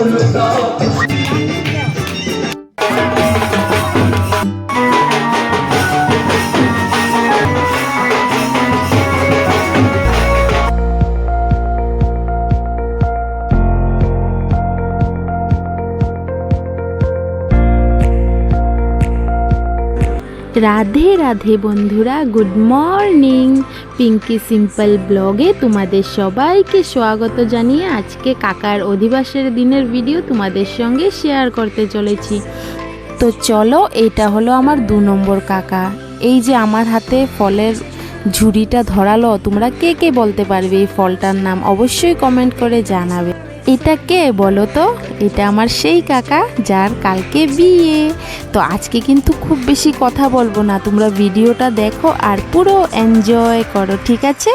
Don't. Radhe Radhe বন্ধুরা good morning Pinki simple ব্লগে তোমাদের সবাইকে স্বাগত জানিয়ে আজকে কাকার অধিবাসের দিনের ভিডিও তোমাদের সঙ্গে শেয়ার করতে চলেছি। তো চলো, এটা হলো আমার দু নম্বর কাকা। এই যে আমার হাতে ফলের ঝুড়িটা ধরালো, তোমরা কে কে বলতে পারবে এই ফলটার নাম অবশ্যই কমেন্ট করে জানাবে। এটা কে বলো তো? এটা আমার সেই কাকা যার কালকে বিয়ে। তো আজকে কিন্তু খুব বেশি কথা বলব না, তোমরা ভিডিওটা দেখো আর পুরো এনজয় করো, ঠিক আছে?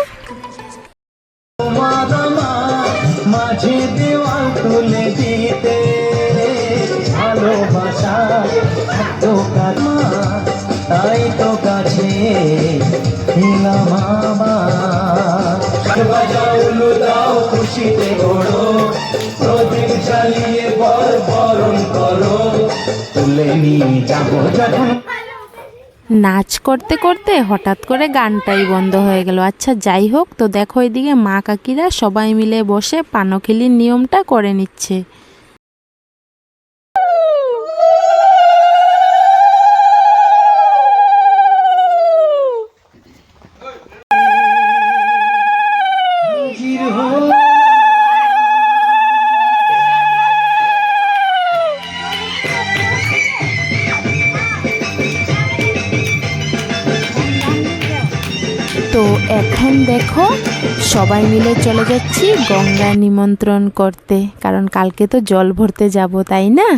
নাচ করতে করতে হঠাৎ করে গানটাই বন্ধ হয়ে গেল। আচ্ছা যাই হোক, তো দেখো এদিকে মা কাকিরা সবাই মিলে বসে পানখিলির নিয়মটা করে নিচ্ছে। তো এখন দেখো, সবাই মিলে চলে যাচ্ছি গঙ্গা নিমন্ত্রণ করতে। কারণ কালকে তো জল ভরতে যাব, তাই না?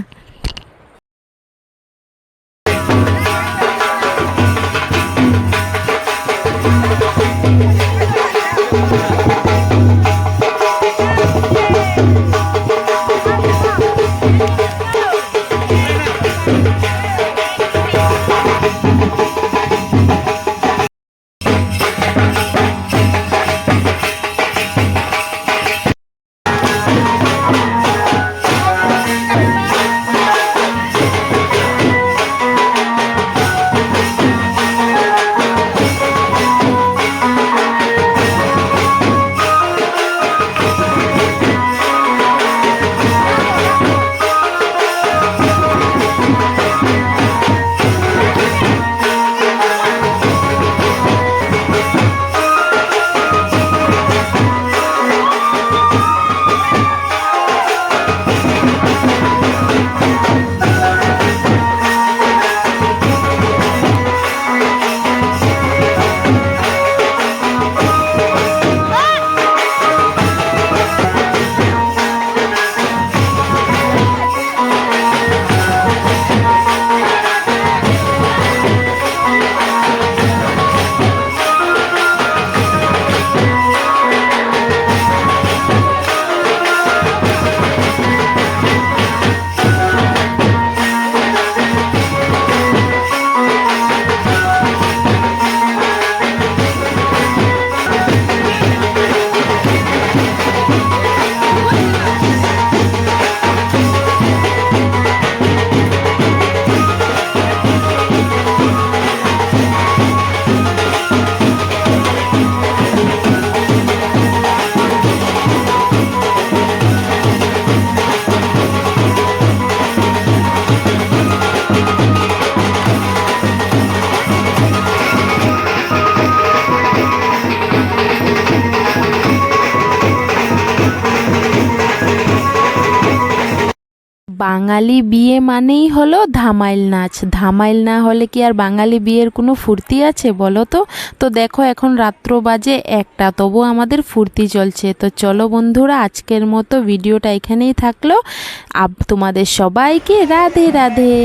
বাঙালি বিয়ে মানেই হলো ধামাইল নাচ। ধামাইল না হলে কি আর বাঙালি বিয়ের কোনো ফুর্তি আছে বলো তো? তো দেখো এখন রাত্র বাজে একটা তবু আমাদের ফুর্তি চলছে। তো চলো বন্ধুরা, আজকের মতো ভিডিওটা এখানেই থাকল। আব তোমাদের সবাইকে রাধে রাধে।